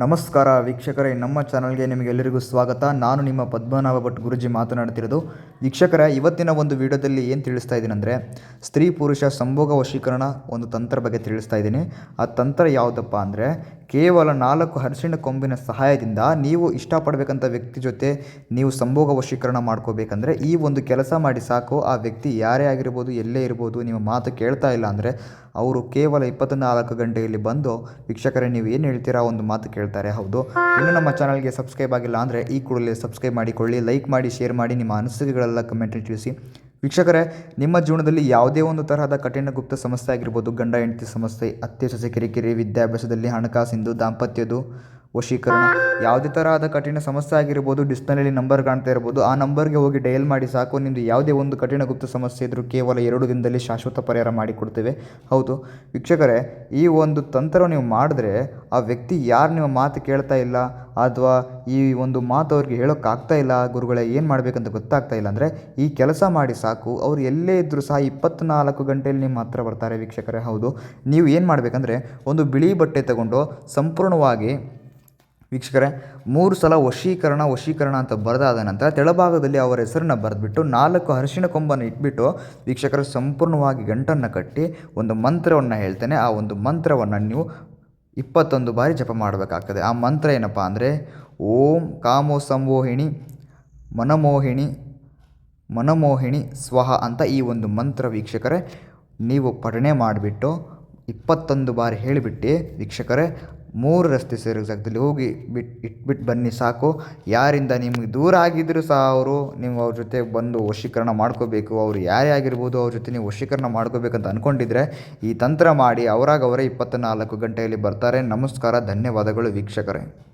ನಮಸ್ಕಾರ ವೀಕ್ಷಕರೇ, ನಮ್ಮ ಚಾನಲ್ಗೆ ನಿಮಗೆಲ್ಲರಿಗೂ ಸ್ವಾಗತ. ನಾನು ನಿಮ್ಮ ಪದ್ಮನಾಭ ಭಟ್ ಗುರುಜಿ ಮಾತನಾಡ್ತಿರೋದು. ವೀಕ್ಷಕರೇ, ಇವತ್ತಿನ ಒಂದು ವಿಡಿಯೋದಲ್ಲಿ ಏನು ತಿಳಿಸ್ತಾ ಇದ್ದೀನಿ ಅಂದರೆ, ಸ್ತ್ರೀ ಪುರುಷ ಸಂಭೋಗ ವಶೀಕರಣ ಒಂದು ತಂತ್ರ ಬಗ್ಗೆ ತಿಳಿಸ್ತಾ ಇದ್ದೀನಿ. ಆ ತಂತ್ರ ಯಾವುದಪ್ಪ ಅಂದರೆ, ಕೇವಲ ನಾಲ್ಕು ಅರಿಶಿಣ ಕೊಂಬಿನ ಸಹಾಯದಿಂದ ನೀವು ಇಷ್ಟಪಡಬೇಕಂತ ವ್ಯಕ್ತಿ ಜೊತೆ ನೀವು ಸಂಭೋಗ ವಶೀಕರಣ ಮಾಡ್ಕೋಬೇಕಂದ್ರೆ, ಈ ಒಂದು ಕೆಲಸ ಮಾಡಿ ಸಾಕು. ಆ ವ್ಯಕ್ತಿ ಯಾರೇ ಆಗಿರ್ಬೋದು, ಎಲ್ಲೇ ಇರ್ಬೋದು, ನಿಮ್ಮ ಮಾತು ಕೇಳ್ತಾ ಇಲ್ಲ ಅಂದರೆ, ಅವರು ಕೇವಲ ಇಪ್ಪತ್ನಾಲ್ಕು ಗಂಟೆಯಲ್ಲಿ ಬಂದು, ವೀಕ್ಷಕರೇ, ನೀವು ಏನು ಹೇಳ್ತೀರಾ, ಒಂದು ಮಾತು ಕೇಳ್ತಾರೆ, ಹೌದು. ಇನ್ನು ನಮ್ಮ ಚಾನಲ್ಗೆ ಸಬ್ಸ್ಕ್ರೈಬ್ ಆಗಿಲ್ಲ ಅಂದರೆ ಈ ಕೂಡಲೇ ಸಬ್ಸ್ಕ್ರೈಬ್ ಮಾಡಿಕೊಳ್ಳಿ ಲೈಕ್ ಮಾಡಿ ಶೇರ್ ಮಾಡಿ ನಿಮ್ಮ ಅನಿಸಿಕೆಗಳೆಲ್ಲ ಕಮೆಂಟಲ್ಲಿ ತಿಳಿಸಿ. ವೀಕ್ಷಕರೇ, ನಿಮ್ಮ ಜೀವನದಲ್ಲಿ ಯಾವುದೇ ಒಂದು ತರಹದ ಕಠಿಣ ಗುಪ್ತ ಸಮಸ್ಯೆ ಆಗಿರ್ಬೋದು, ಗಂಡ, ಹೆಂಡತಿ ಸಮಸ್ಯೆ ಅತ್ಯ ಸಸಿ ಕಿರಿಕಿರಿ, ವಿದ್ಯಾಭ್ಯಾಸದಲ್ಲಿ ಹಣಕಾಸಿಂದು ದಾಂಪತ್ಯದು ವಶೀಕರಣ. ಯಾವುದೇ ತರಹದ ಕಠಿಣ ಸಮಸ್ಯೆ ಆಗಿರ್ಬೋದು ಡಿಸ್ನಲ್ಲಿ ನಂಬರ್ ಕಾಣ್ತಾ ಇರ್ಬೋದು, ಆ ನಂಬರ್ಗೆ ಹೋಗಿ ಡಯಲ್ ಮಾಡಿ ಸಾಕು. ನಿಮ್ಮದು ಯಾವುದೇ ಒಂದು ಕಠಿಣ ಗುಪ್ತ ಸಮಸ್ಯೆ ಇದ್ದರೂ ಕೇವಲ ಎರಡು ದಿನದಲ್ಲಿ ಶಾಶ್ವತ ಪರಿಹಾರ ಮಾಡಿಕೊಡ್ತೇವೆ ಹೌದು. ವೀಕ್ಷಕರೇ, ಈ ಒಂದು ತಂತ್ರ ನೀವು ಮಾಡಿದ್ರೆ ಆ ವ್ಯಕ್ತಿ ಯಾರು ನಿಮ್ಮ ಮಾತು ಕೇಳ್ತಾ ಇಲ್ಲ, ಅಥವಾ ಈ ಒಂದು ಮಾತು ಅವ್ರಿಗೆ ಹೇಳೋಕ್ಕಾಗ್ತಾ ಇಲ್ಲ, ಗುರುಗಳೇ, ಏನು ಮಾಡಬೇಕಂತ ಗೊತ್ತಾಗ್ತಾ ಇಲ್ಲ ಅಂದರೆ ಈ ಕೆಲಸ ಮಾಡಿ ಸಾಕು. ಅವ್ರು ಎಲ್ಲೇ ಇದ್ದರೂ ಸಹ ಇಪ್ಪತ್ನಾಲ್ಕು ಗಂಟೆಯಲ್ಲಿ ನಿಮ್ಮ ಹತ್ರ ಬರ್ತಾರೆ ವೀಕ್ಷಕರೇ. ಹೌದು. ನೀವು ಏನು ಮಾಡಬೇಕಂದ್ರೆ ಒಂದು ಬಿಳಿ ಬಟ್ಟೆ ತಗೊಂಡು ಸಂಪೂರ್ಣವಾಗಿ ವೀಕ್ಷಕರೇ, ಮೂರು ಸಲ ವಶೀಕರಣ ವಶೀಕರಣ ಅಂತ ಬರೆದಾದ ನಂತರ ತೆಳಭಾಗದಲ್ಲಿ ಅವರ ಹೆಸರನ್ನು ಬರೆದ್ಬಿಟ್ಟು ನಾಲ್ಕು ಅರಿಶಿಣ ಕೊಂಬನ್ನು ಇಟ್ಬಿಟ್ಟು ವೀಕ್ಷಕರು ಸಂಪೂರ್ಣವಾಗಿ ಗಂಟನ್ನು ಕಟ್ಟಿ ಒಂದು ಮಂತ್ರವನ್ನು ಹೇಳ್ತೇನೆ. ಆ ಒಂದು ಮಂತ್ರವನ್ನು ನೀವು ಇಪ್ಪತ್ತೊಂದು ಬಾರಿ ಜಪ ಮಾಡಬೇಕಾಗ್ತದೆ. ಆ ಮಂತ್ರ ಏನಪ್ಪ ಅಂದರೆ, ಓಂ ಕಾಮೋ ಸಂಮೋಹಿಣಿ ಮನಮೋಹಿಣಿ ಮನಮೋಹಿಣಿ ಸ್ವಹ ಅಂತ ಈ ಒಂದು ಮಂತ್ರ ವೀಕ್ಷಕರೇ, ನೀವು ಪಠಣೆ ಮಾಡಿಬಿಟ್ಟು ಇಪ್ಪತ್ತೊಂದು ಬಾರಿ ಹೇಳಿಬಿಟ್ಟು ವೀಕ್ಷಕರೇ ಮೂರು ರಸ್ತೆ ಸೇರೋ ಜಾಗದಲ್ಲಿ ಹೋಗಿ ಬಿಟ್ಟು ಇಟ್ಬಿಟ್ಟು ಬನ್ನಿ ಸಾಕು. ಯಾರಿಂದ ನಿಮಗೆ ದೂರ ಆಗಿದ್ದರೂ ಸಹ ಅವರು ನೀವು ಅವ್ರ ಜೊತೆ ಬಂದು ವಶೀಕರಣ ಮಾಡ್ಕೋಬೇಕು. ಅವರು ಯಾರೇ ಆಗಿರ್ಬೋದು ಅವ್ರ ಜೊತೆ ನೀವು ವಶೀಕರಣ ಮಾಡ್ಕೋಬೇಕಂತ ಅಂದ್ಕೊಂಡಿದ್ರೆ ಈ ತಂತ್ರ ಮಾಡಿ ಅವರಾಗವರೇ ಇಪ್ಪತ್ತ್ನಾಲ್ಕು ಗಂಟೆಯಲ್ಲಿ ಬರ್ತಾರೆ. ನಮಸ್ಕಾರ, ಧನ್ಯವಾದಗಳು ವೀಕ್ಷಕರೇ.